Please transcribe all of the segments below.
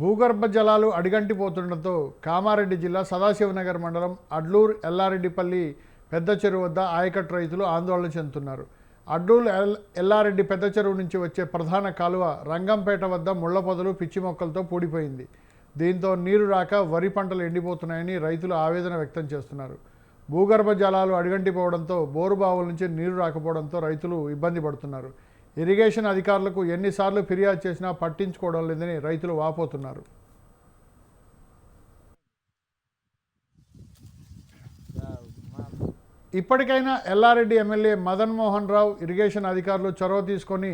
భూగర్భ జలాలు అడిగంటిపోతుండటంతో కామారెడ్డి జిల్లా సదాశివనగర్ మండలం అడ్లూరు ఎల్లారెడ్డిపల్లి పెద్ద చెరువు వద్ద ఆయకట్టు రైతులు ఆందోళన చెందుతున్నారు. అడ్లూరు ఎల్లారెడ్డి పెద్ద చెరువు నుంచి వచ్చే ప్రధాన కాలువ రంగంపేట వద్ద ముళ్ళ పొదలు పిచ్చి మొక్కలతో పూడిపోయింది. దీంతో నీరు రాక వరి పంటలు ఎండిపోతున్నాయని రైతులు ఆవేదన వ్యక్తం చేస్తున్నారు. భూగర్భ జలాలు అడిగంటిపోవడంతో బోరు బావుల నుంచి నీరు రాకపోవడంతో రైతులు ఇబ్బంది పడుతున్నారు. ఇరిగేషన్ అధికారులకు ఎన్నిసార్లు ఫిర్యాదు చేసినా పట్టించుకోవడం లేదని రైతులు వాపోతున్నారు. ఇప్పటికైనా ఎల్లారెడ్డి ఎమ్మెల్యే మదన్ మోహన్ రావు ఇరిగేషన్ అధికారులు చొరవ తీసుకొని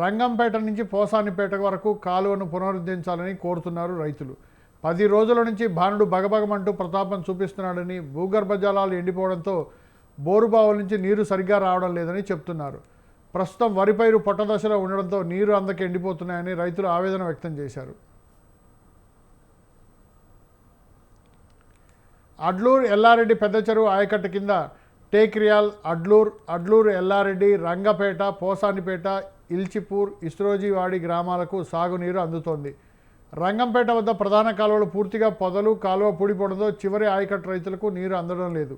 రంగంపేట నుంచి పోసానిపేట వరకు కాలువను పునరుద్ధరించాలని కోరుతున్నారు రైతులు. పది రోజుల నుంచి భానుడు బగబగమంటూ ప్రతాపం చూపిస్తున్నాడని భూగర్భ జలాలు ఎండిపోవడంతో బోరుబావుల నుంచి నీరు సరిగ్గా రావడం లేదని చెప్తున్నారు. ప్రస్తుతం వరి పైరు పొట్ట దశలో ఉండడంతో నీరు అందకి ఎండిపోతున్నాయని రైతులు ఆవేదన వ్యక్తం చేశారు. అడ్లూరు ఎల్లారెడ్డి పెద్ద చెరువు ఆయకట్టు కింద టేక్రియాల్ అడ్లూర్ అడ్లూరు ఎల్లారెడ్డి రంగపేట పోసానిపేట ఇల్చిపూర్ ఇస్రోజీవాడి గ్రామాలకు సాగునీరు అందుతోంది. రంగంపేట వద్ద ప్రధాన కాలువలు పూర్తిగా పొదలు కాలువ పూడిపోవడంతో చివరి ఆయకట్టు రైతులకు నీరు అందడం లేదు.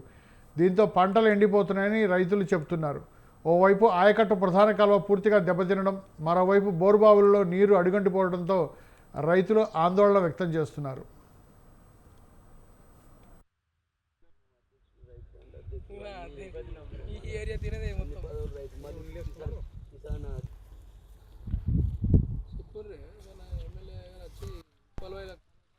దీంతో పంటలు ఎండిపోతున్నాయని రైతులు చెబుతున్నారు. ఓవైపు ఆయకట్టు ప్రధాన కాలువ పూర్తిగా దెబ్బతినడం మరోవైపు బోరుబావులలో నీరు అడుగంటిపోవడంతో రైతులు ఆందోళన వ్యక్తం చేస్తున్నారు. ఈ ఏరియా మొత్తం.